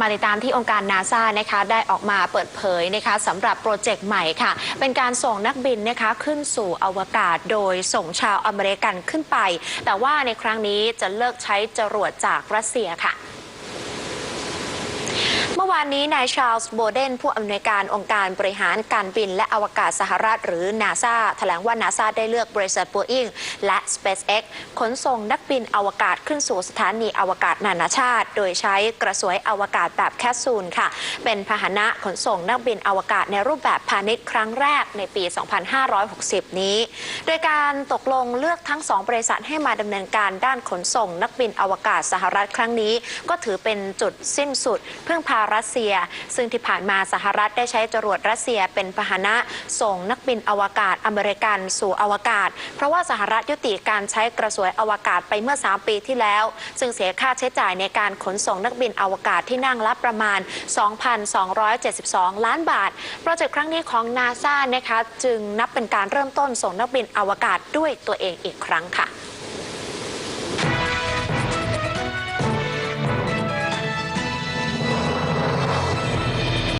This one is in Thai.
มาติดตามที่องค์การนาซานะคะได้ออกมาเปิดเผยนะคะสำหรับโปรเจกต์ใหม่ค่ะ เป็นการส่งนักบินนะคะขึ้นสู่อวกาศโดยส่งชาวอเมริกันขึ้นไป แต่ว่าในครั้งนี้จะเลิกใช้จรวดจากรัสเซียค่ะ เมื่อวานนี้นายชาร์ลส์โบเดนผู้อำนวยการองค์การบริหารการบินและอวกาศสหรัฐหรือนาซาแถลงว่านาซาได้เลือกบริษัท Boeing และ SpaceX ขนส่งนักบินอวกาศขึ้นสู่สถานีอวกาศนานาชาติ โดยใช้กระสวยอวกาศแบบแคปซูลค่ะ เป็นพาหนะขนส่งนักบินอวกาศในรูปแบบพาณิชย์ครั้งแรกในปี 2560 นี้ โดยการตกลงเลือกทั้งสองบริษัทให้มาดำเนินการด้านขนส่งนักบินอวกาศสหรัฐครั้งนี้ ก็ถือเป็นจุดสิ้นสุดเพื่งพารัสเซีย ซึ่งที่ผ่านมาสหรัฐได้ใช้จรวดรัสเซียเป็นพาหนะส่งนักบินอวกาศอเมริกันสู่อวกาศ เพราะว่าสหรัฐยุติการใช้กระสวยอวกาศไปเมื่อ 3 ปีที่แล้ว ซึ่งเสียค่าใช้จ่ายในการขนส่งนักบินอวกาศที่นั่งละประมาณ 2,272 ล้านบาท โปรเจกต์ครั้งนี้ของนาซานะคะจึงนับเป็นการเริ่มต้นส่งนักบินอวกาศด้วยตัวเองอีกครั้งค่ะ